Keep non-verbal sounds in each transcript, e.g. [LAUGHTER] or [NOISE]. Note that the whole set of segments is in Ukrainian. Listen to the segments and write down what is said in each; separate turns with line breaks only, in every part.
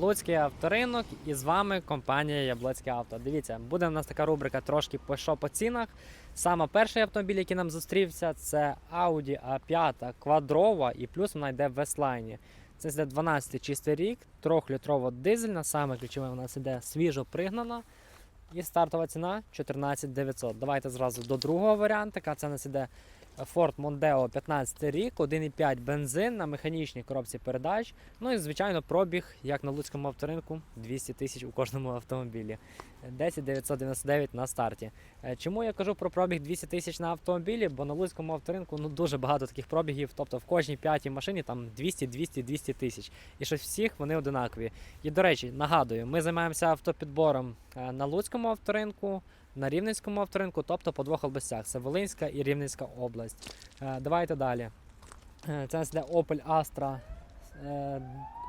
Луцький авторинок і з вами компанія Яблоцьке авто. Дивіться, буде у нас така рубрика трошки по що по цінах. Саме перший автомобіль, який нам зустрівся, це Audi A5 квадрова і плюс вона йде в вестлайні. Це йде 12 чистий рік, 3-літрова дизельна, саме ключове у нас іде свіжо пригнана. І стартова ціна 14 900. Давайте зразу до другого варіантика. Це у нас іде Ford Mondeo 15 рік, 1,5 бензин на механічній коробці передач. Ну і звичайно пробіг, як на Луцькому авторинку, 200 тисяч у кожному автомобілі. 10 999 на старті. Е, Чому я кажу про пробіг 200 тисяч на автомобілі? Бо на Луцькому авторинку ну дуже багато таких пробігів. Тобто в кожній п'ятій машині там 200, 200, 200 тисяч. І що всіх вони одинакові. І до речі, нагадую, ми займаємося автопідбором е, на Луцькому авторинку, на Рівненському авторинку, тобто по двох областях: це Волинська і Рівненська область. Е, Давайте далі. Е, Це нас йде Opel Astra е,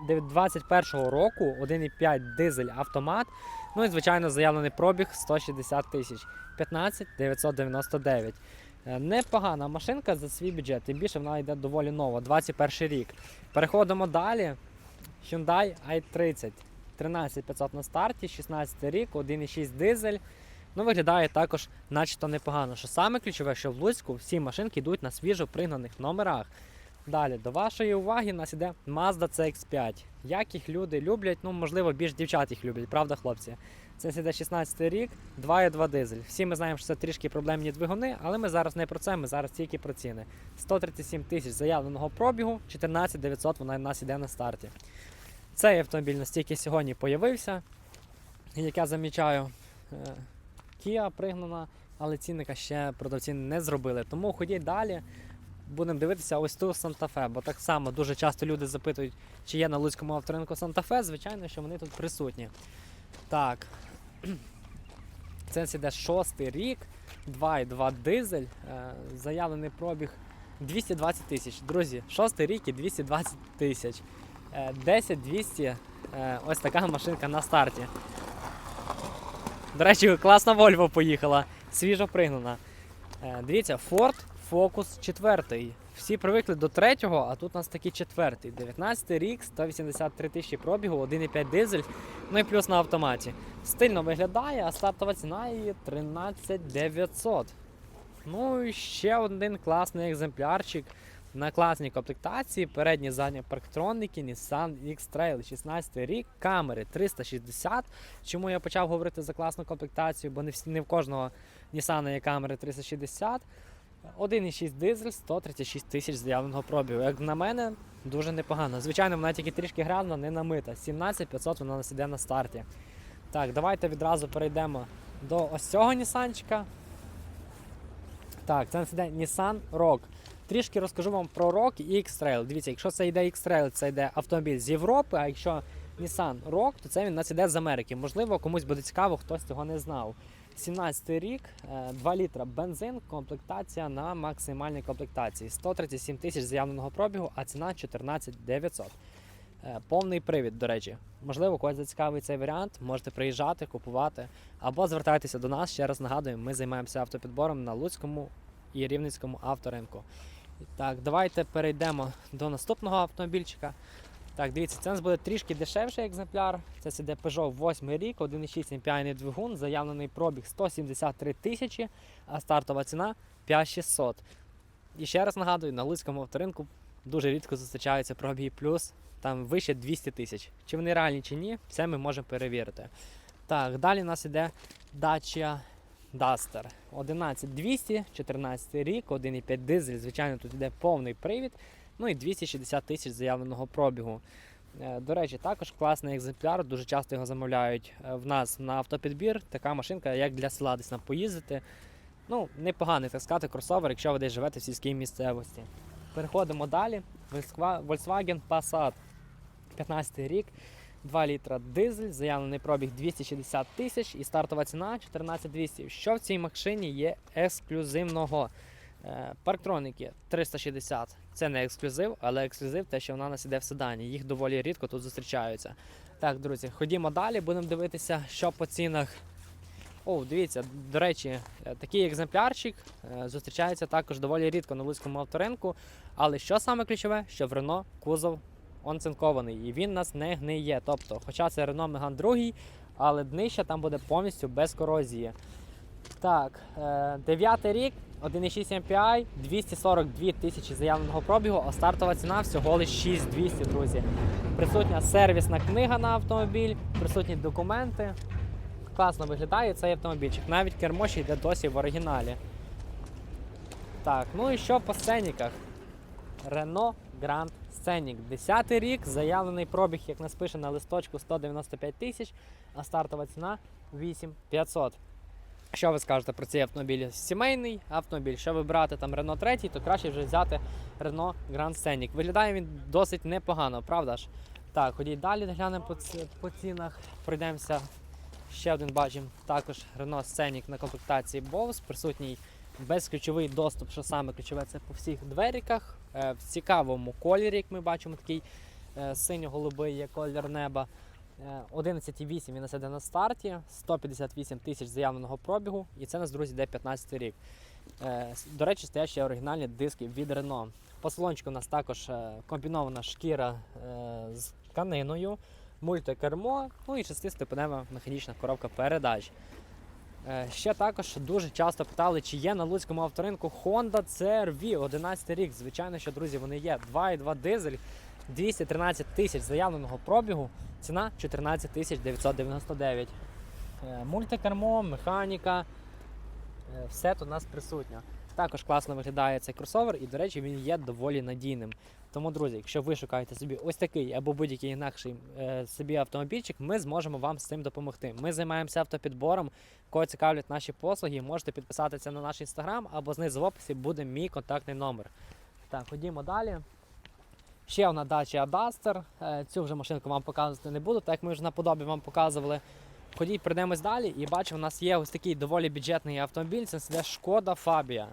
21-го року, 1,5 дизель автомат. Ну і звичайно заявлений пробіг 160 тисяч. 15 999. Е, Непогана машинка за свій бюджет, тим більше вона йде доволі нова, 21 рік. Переходимо далі. Hyundai i30. 13500 на старті, 16 рік, 1,6 дизель. Ну, виглядає також начебто непогано. Що саме ключове, що в Луцьку всі машинки йдуть на свіжо пригнаних номерах. Далі, до вашої уваги, у нас іде Mazda CX5. Як їх люди люблять, ну можливо, більш дівчат їх люблять, правда, хлопці? Це іде 16 рік, 2,2 дизель. Всі ми знаємо, що це трішки проблемні двигуни, але ми зараз не про це, ми зараз тільки про ціни. 137 тисяч заявленого пробігу, 14 900 вона у нас іде на старті. Цей автомобіль настільки сьогодні появився, як я замічаю, е, Kia пригнана, але цінника ще продавці не зробили. Тому ходіть далі. Будемо дивитися ось ту Санта-Фе, бо так само дуже часто люди запитують, чи є на Луцькому авторинку Санта-Фе. Звичайно, що вони тут присутні. Так. [CLEARS THROAT] Це іде шостий рік, 2,2 дизель, е, заявлений пробіг 220 тисяч. Друзі, шостий рік і 220 тисяч. Е, 10-200, е, ось така машинка на старті. До речі, класна Volvo поїхала, свіжо пригнана. Е, Дивіться, Ford Focus 4. Всі привикли до третього, а тут у нас такий четвертий. 19 рік, 183 тисячі пробігу, 1,5 дизель, ну і плюс на автоматі. Стильно виглядає, а стартова ціна її 13 900. Ну і ще один класний екземплярчик на класній комплектації. Передні задні парктроники Nissan X-Trail 16 рік, камери 360. Чому я почав говорити за класну комплектацію? Бо не, всі, не в кожного Nissan є камери 360. 1,6 дизель, 136 тисяч заявленого пробігу. Як на мене, дуже непогано. Звичайно, вона тільки трішки грана, не намита. 17 500 вона нас іде на старті. Так, давайте відразу перейдемо до ось цього Нісанчика. Так, це Nissan Rogue. Трішки розкажу вам про Rogue і X-Trail. Дивіться, якщо це йде X-Trail, це йде автомобіль з Європи, а якщо Nissan Rogue, то це він нас іде з Америки. Можливо, комусь буде цікаво, хтось цього не знав. 17 рік, е, 2 літра бензин, комплектація на максимальній комплектації. 137 тисяч заявленого пробігу, а ціна 14 900. Е, Повний привід, до речі. Можливо, когось зацікавить цей варіант, можете приїжджати, купувати або звертайтеся до нас. Ще раз нагадую, ми займаємося автопідбором на Луцькому і Рівненському авторинку. Так, давайте перейдемо до наступного автомобільчика. Так, дивіться, це у нас буде трішки дешевший екземпляр. Це сиде Peugeot 8 рік, 1,6 MPI двигун, заявлений пробіг 173 тисячі, а стартова ціна 5600. І ще раз нагадую, на Луцькому авторинку дуже рідко зустрічаються пробіги плюс, там вище 200 тисяч. Чи вони реальні чи ні, це ми можемо перевірити. Так, далі у нас іде Dacia Duster 11200, 14 рік, 1,5 дизель. Звичайно, тут йде повний привід. Ну і 260 тисяч заявленого пробігу. Е, До речі, також класний екземпляр, дуже часто його замовляють е, в нас на автопідбір. Така машинка, як для села десь нам поїздити. Ну, непоганий, так сказати, кросовер, якщо ви десь живете в сільській місцевості. Переходимо далі. Volkswagen Passat 15 рік, 2 літра дизель, заявлений пробіг 260 тисяч і стартова ціна 14200. Що в цій машині є ексклюзивного? Е, Парктроники 360. Це не ексклюзив, але ексклюзив те, що вона нас іде в седані. Їх доволі рідко тут зустрічаються. Так, друзі, ходімо далі, будемо дивитися, що по цінах. О, дивіться, до речі, е, такий екземплярчик е, зустрічається також доволі рідко на Луцькому авторинку. Але що саме ключове, що в Рено кузов он цинкований, і він нас не гниє. Тобто, хоча це Renault Megane 2, але днище там буде повністю без корозії. Так, е, дев'ятий рік, 1,6 MPI, 242 тисячі заявленого пробігу, а стартова ціна всього лише 6200, друзі. Присутня сервісна книга на автомобіль, присутні документи. Класно виглядає цей автомобільчик. Навіть кермо ще йде досі в оригіналі. Так, ну і що по сценіках? Renault Grand Scenic. 10 рік, заявлений пробіг, як нас пише на листочку, 195 тисяч, а стартова ціна 8500. Що ви скажете про цей автомобіль? Сімейний автомобіль. Що вибирати там Renault 3, то краще вже взяти Renault Grand Scenic. Виглядає він досить непогано, правда ж? Так, ходіть далі, глянемо по, ці- по цінах. Пройдемося. Ще один бачимо. Також Renault Scenic на комплектації Bose, присутній безключовий доступ, що саме ключове, це по всіх дверіках. Е, В цікавому кольорі, як ми бачимо, такий е, синьо-голубий є колір неба. Е, 11,8 він насяде на старті, 158 тисяч заявленого пробігу, і це нас, друзі, йде 15 рік. Е, До речі, стоять ще оригінальні диски від Renault. По салончику у нас також е, комбінована шкіра е, з тканиною, мультикермо, ну і шестиступенева механічна коробка передач. Е, Ще також дуже часто питали, чи є на луцькому авторинку Honda CR-V 11 рік. Звичайно, що друзі, вони є. 2,2 дизель, 213 тисяч заявленого пробігу, ціна 14 тисяч 999. Е, Мультикермо, механіка, е, все тут у нас присутньо. Також класно виглядає цей кросовер, і, до речі, він є доволі надійним. Тому, друзі, якщо ви шукаєте собі ось такий або будь-який інакший е, собі автомобільчик, ми зможемо вам з цим допомогти. Ми займаємося автопідбором. Кого цікавлять наші послуги, можете підписатися на наш інстаграм або знизу в описі буде мій контактний номер. Так, ходімо далі. Ще одна дача Duster. Е, Цю вже машинку вам показувати не буду, так як ми вже на подобі вам показували. Ходіть, пройдемось далі і бачу, у нас є ось такий доволі бюджетний автомобіль. Це буде Шкода Фабія.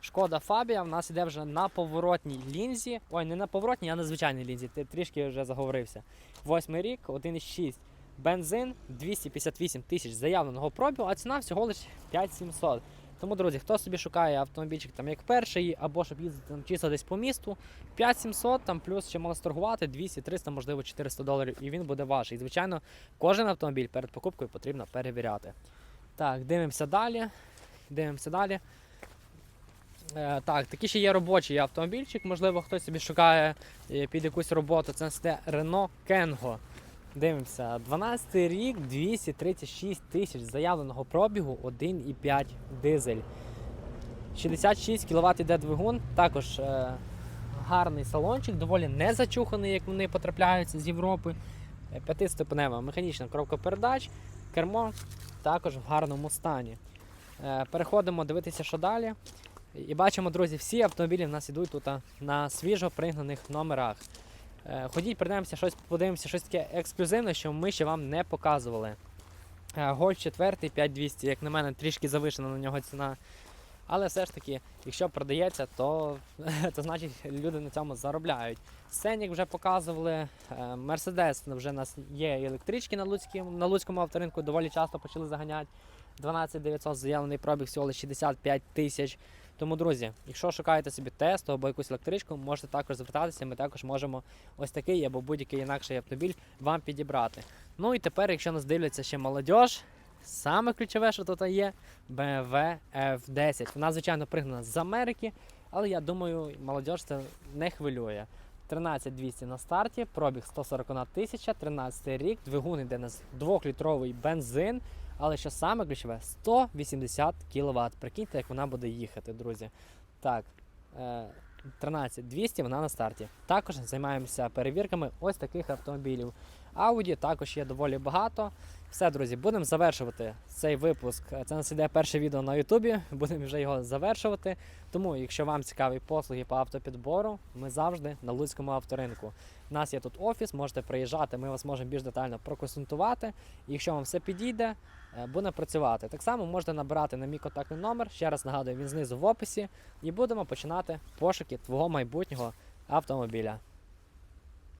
Шкода Фабія в нас іде вже на поворотній лінзі. Ой, не на поворотній, а на звичайній лінзі. Ти трішки вже заговорився. Восьмий рік, 1,6. Бензин 258 тисяч заявленого пробігу, а ціна всього лише 5700. Тому, друзі, хто собі шукає автомобільчик там як перший, або щоб їздити там чисто десь по місту, 5700, там плюс ще можна сторгувати 200, 300, можливо 400 доларів, і він буде ваш. І звичайно, кожен автомобіль перед покупкою потрібно перевіряти. Так, дивимося далі. Дивимося далі. Е, так, такий ще є робочий автомобільчик. Можливо, хтось собі шукає е, під якусь роботу. Це це Renault Kengo. Дивимося, 12 рік, 236 тисяч заявленого пробігу, 1,5 дизель. 66 кВт йде двигун, також е, гарний салончик, доволі не зачуханий, як вони потрапляються з Європи. Е, П'ятиступенева механічна коробка передач, кермо також в гарному стані. Е, переходимо дивитися, що далі. І бачимо, друзі, всі автомобілі в нас йдуть тут на свіжо пригнаних номерах. Е, Ходіть, прийдемося, щось подивимося, щось таке ексклюзивне, що ми ще вам не показували. Е, Гольф 4 5200, як на мене, трішки завишена на нього ціна. Але все ж таки, якщо продається, то, [LAUGHS] то значить люди на цьому заробляють. Сценік вже показували, Мерседес вже у нас є електрички на, Луцькому, на Луцькому авторинку, доволі часто почали заганяти. 12900 заявлений пробіг всього лише 65 тисяч. Тому, друзі, якщо шукаєте собі тесту або якусь електричку, можете також звертатися. Ми також можемо ось такий або будь-який інакший автомобіль вам підібрати. Ну і тепер, якщо нас дивляться ще молодь, саме ключове, що тут є, BMW F10. Вона, звичайно, пригнана з Америки, але я думаю, молодь це не хвилює. 13200 на старті, пробіг 141 тисяча, 13 рік, двигун йде на 2-літровий бензин. Але що саме ключове 180 кВт. Прикиньте, як вона буде їхати, друзі. Так, е, 13200 вона на старті. Також займаємося перевірками ось таких автомобілів. Audi також є доволі багато. Все, друзі, будемо завершувати цей випуск. Це нас іде перше відео на Ютубі. [LAUGHS] Будемо вже його завершувати. Тому, якщо вам цікаві послуги по автопідбору, ми завжди на Луцькому авторинку. У нас є тут офіс, можете приїжджати, ми вас можемо більш детально проконсультувати. Якщо вам все підійде, е, буде працювати. Так само можете набирати на мій контактний номер. Ще раз нагадую, він знизу в описі. І будемо починати пошуки твого майбутнього автомобіля.